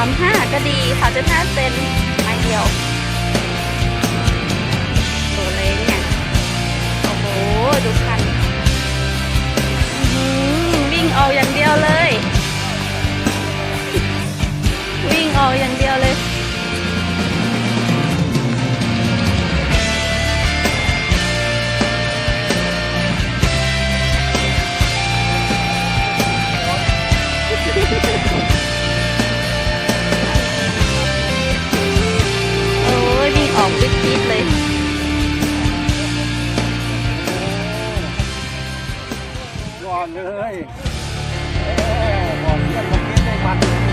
ามห้าก็ดีสามจุดห้าเซนไม่เดียว อนเลยเออบอกเพื่อนบอกเพื่อนได้มัน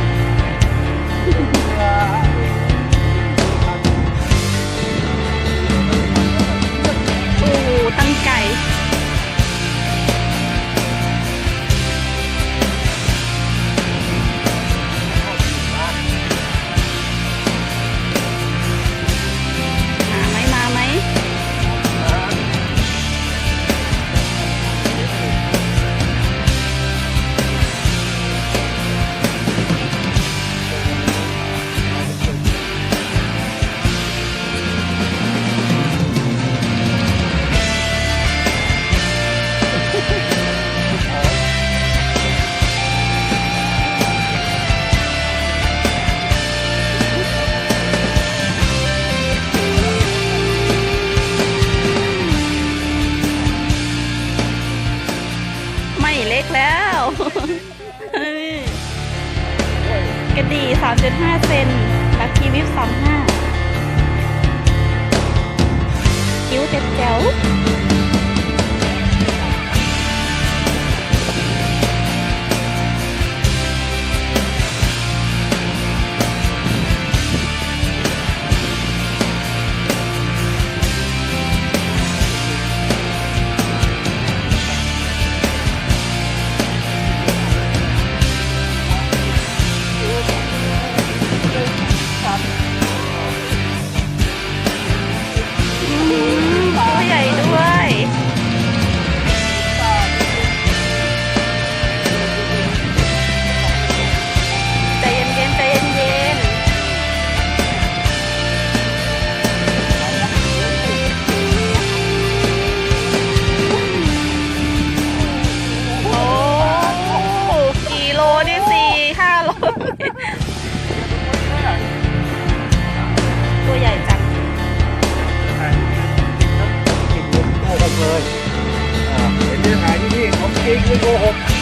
กระดี่3.5 เซนลักคีวิฟ35คิ้วเจ็ดแจ๋ว เลยเห็นเรื่องหาที่นี่ของจริงไม่โกหก